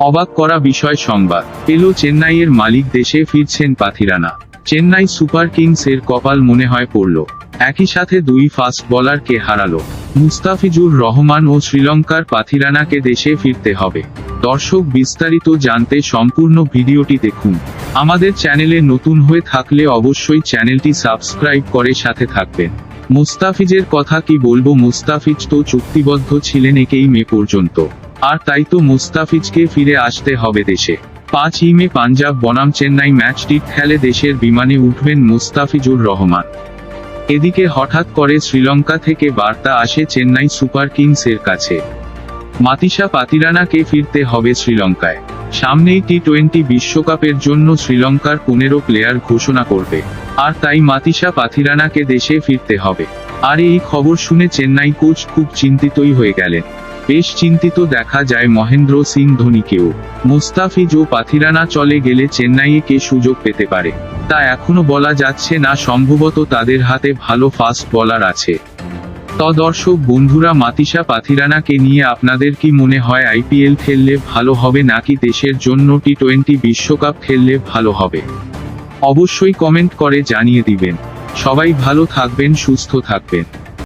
অবাক করা বিষয় সংবাদ। পেল চেন্নাইয়ের মালিক দেশে ফিরছেন পাথিরানা। চেন্নাই সুপার কিংস এর কপাল মনে হয় পড়ল। একই সাথে দুই ফাস্ট বলারকে হারালো। মুস্তাফিজুর রহমান ও শ্রীলঙ্কার পাথিরানাকে দেশে ফিরতে হবে। দর্শক বিস্তারিত জানতে সম্পূর্ণ ভিডিওটি দেখুন। আমাদের চ্যানেলে নতুন হয়ে থাকলে অবশ্যই চ্যানেলটি সাবস্ক্রাইব করে সাথে থাকবেন। মুস্তাফিজের কথা কি বলব? মুস্তাফিজ তো চুক্তিবদ্ধ ছিলেন একেই মে পর্যন্ত। আর তাই তো মুস্তাফিজকে ফিরে আসতে হবে দেশে। পাঁচ ই মে পাঞ্জাব বনাম চেন্নাই ম্যাচটি খেলে দেশের বিমানে উঠবেন মুস্তাফিজুর রহমান। এদিকে হঠাৎ করে শ্রীলঙ্কা থেকে বার্তা আসে চেন্নাই সুপার কিংস এর কাছে। মাতিসা পাতিরানাকে ফিরতে হবে শ্রীলঙ্কায়। সামনেই টি টোয়েন্টি বিশ্বকাপের জন্য শ্রীলঙ্কার পনেরো প্লেয়ার ঘোষণা করবে। আর তাই মাতিসা পাথিরানাকে দেশে ফিরতে হবে। আর এই খবর শুনে চেন্নাই কোচ খুব চিন্তিতই হয়ে গেলেন। বেশ চিন্তিত দেখা যায় মহেন্দ্র সিং ধোনিকেও। মুস্তাফিজ ও পাথিরানা চলে গেলে চেন্নাইয়ে কে সুযোগ পেতে পারে? তা এখনও বলা যাচ্ছে না, সম্ভবত তাদের হাতে ভালো ফাস্ট বলার আছে। ত দর্শক, বন্ধুরা মাতিসা পাথিরানাকে নিয়ে আপনাদের কি মনে হয়? আইপিএল খেললে ভালো হবে নাকি দেশের জন্য টি টোয়েন্টি বিশ্বকাপ খেললে ভালো হবে? অবশ্যই কমেন্ট করে জানিয়ে দিবেন। সবাই ভালো থাকবেন, সুস্থ থাকবেন।